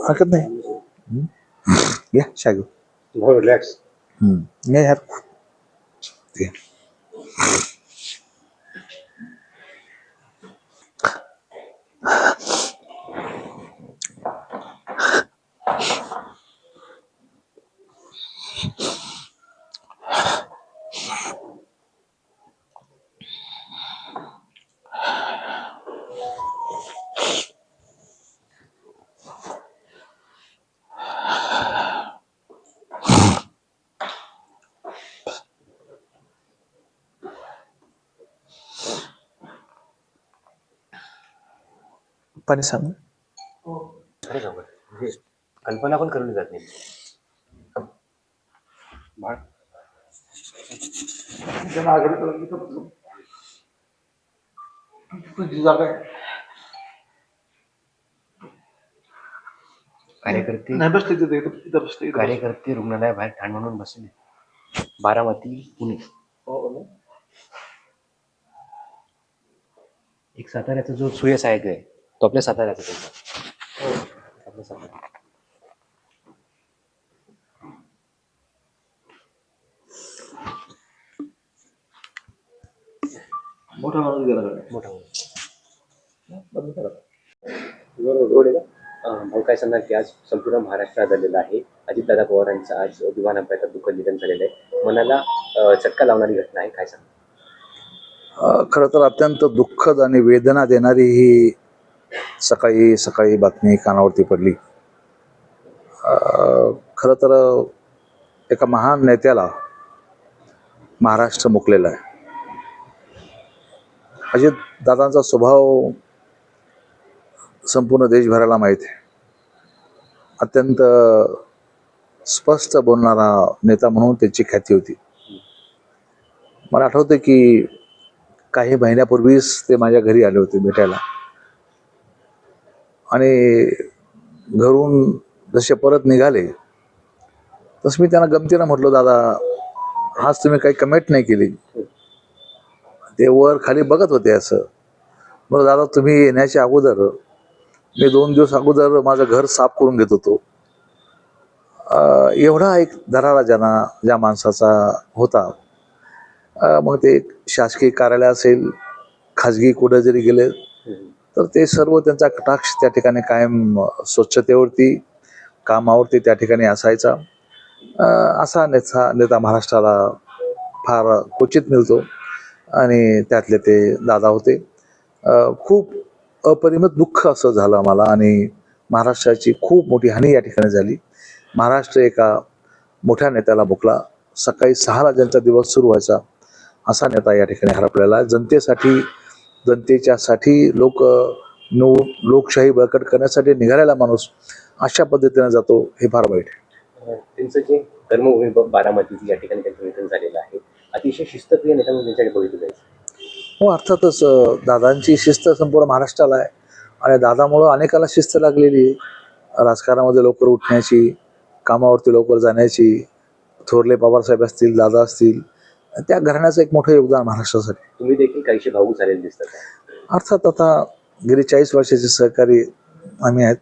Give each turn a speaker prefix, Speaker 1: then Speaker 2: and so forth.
Speaker 1: हरकत नाही हम्म. घ्या शागू
Speaker 2: हो रिलॅक्स
Speaker 1: हम्म. घ्या यार ते. पाणी सांग
Speaker 2: खरंच अवघड. म्हणजे कल्पना पण करून जात नाही. बाळ.
Speaker 1: तुझी जागा आहे.
Speaker 2: कार्यकर्ते
Speaker 1: नाही बसते तिथे इथं इथं बसते इथं बसते.
Speaker 2: कार्यकर्ते रुग्णालयाबाहेर ठाण म्हणून बसले. बारामती पुणे. एक साताऱ्याचा जो सुयस आहे आहे तो आपल्या त्याचा. आपल्या सातारा
Speaker 1: मोठा माणूस गेला?
Speaker 2: मोठा माणूस.
Speaker 1: बंद करा.
Speaker 2: अं, भाऊ काय सांगणार की आज संपूर्ण महाराष्ट्र आलेला आहे. अजितदादा पवारांचं आज विमान अपघातात दुःख निधन झालेलं आहे. मनाला चटका लावणारी घटना आहे. काय सांग
Speaker 1: खरं तर अत्यंत दुःखद आणि वेदना देणारी ही सकाळी सकाळी बातमी कानावरती पडली. खरं तर एका महान नेत्याला महाराष्ट्र मुकलेला आहे. अजित दादांचा स्वभाव संपूर्ण देशभराला माहीत आहे. अत्यंत स्पष्ट बोलणारा नेता म्हणून त्याची ख्याती होती. मला आठवतं की काही महिन्यापूर्वीच ते माझ्या घरी आले होते भेटायला. आणि घरून जसे परत निघाले तसं मी त्यांना गमतीनं म्हटलो दादा आज तुम्ही काही कमेंट नाही केली. ते वर खाली बघत होते असं. बरं दादा तुम्ही येण्याच्या अगोदर मी दोन दिवस अगोदर माझं घर साफ करून घेत होतो. एवढा एक दरारा ज्यांना ज्या माणसाचा होता. मग ते शासकीय कार्यालय असेल खाजगी कुठं जरी गेले तर ते सर्व त्यांचा कटाक्ष त्या ठिकाणी कायम स्वच्छतेवरती कामावरती त्या ठिकाणी असायचा. असा नेता नेता महाराष्ट्राला फार क्वचित मिळतो आणि त्यातले ते दादा होते. खूप अपरिमित दुःख असं झालं मला आणि महाराष्ट्राची खूप मोठी हानी या ठिकाणी झाली. महाराष्ट्र एका मोठ्या नेत्याला भुकला. सकाळी सहाला ज्यांचा दिवस सुरू व्हायचा असा नेता या ठिकाणी हरपलेला आहे. जनतेसाठी जनतेच्यासाठी लोक नो लोकशाही बळकट करण्यासाठी निघालेला माणूस अशा पद्धतीने जातो हे फार वाईट आहे.
Speaker 2: त्यांचं जे कर्मभूमी ब- बारामतीची या ठिकाणी त्यांचं निधन झालेलं आहे अतिशय शिस्तप्रिय नेता म्हणून त्यांच्याकडे बघितलं जायचं
Speaker 1: हो अर्थातच दादांची शिस्त संपूर्ण महाराष्ट्राला आहे. आणि दादामुळं अनेकाला शिस्त लागलेली आहे. राजकारणामध्ये लवकर उठण्याची कामावरती लवकर जाण्याची थोरले पवारसाहेब असतील दादा असतील त्या घराण्याचं एक मोठं योगदान महाराष्ट्रासाठी.
Speaker 2: तुम्ही देखील काहीशी भाऊक झालेले दिसतात.
Speaker 1: अर्थात आता गेली चाळीस वर्षाचे सहकारी आम्ही आहेत.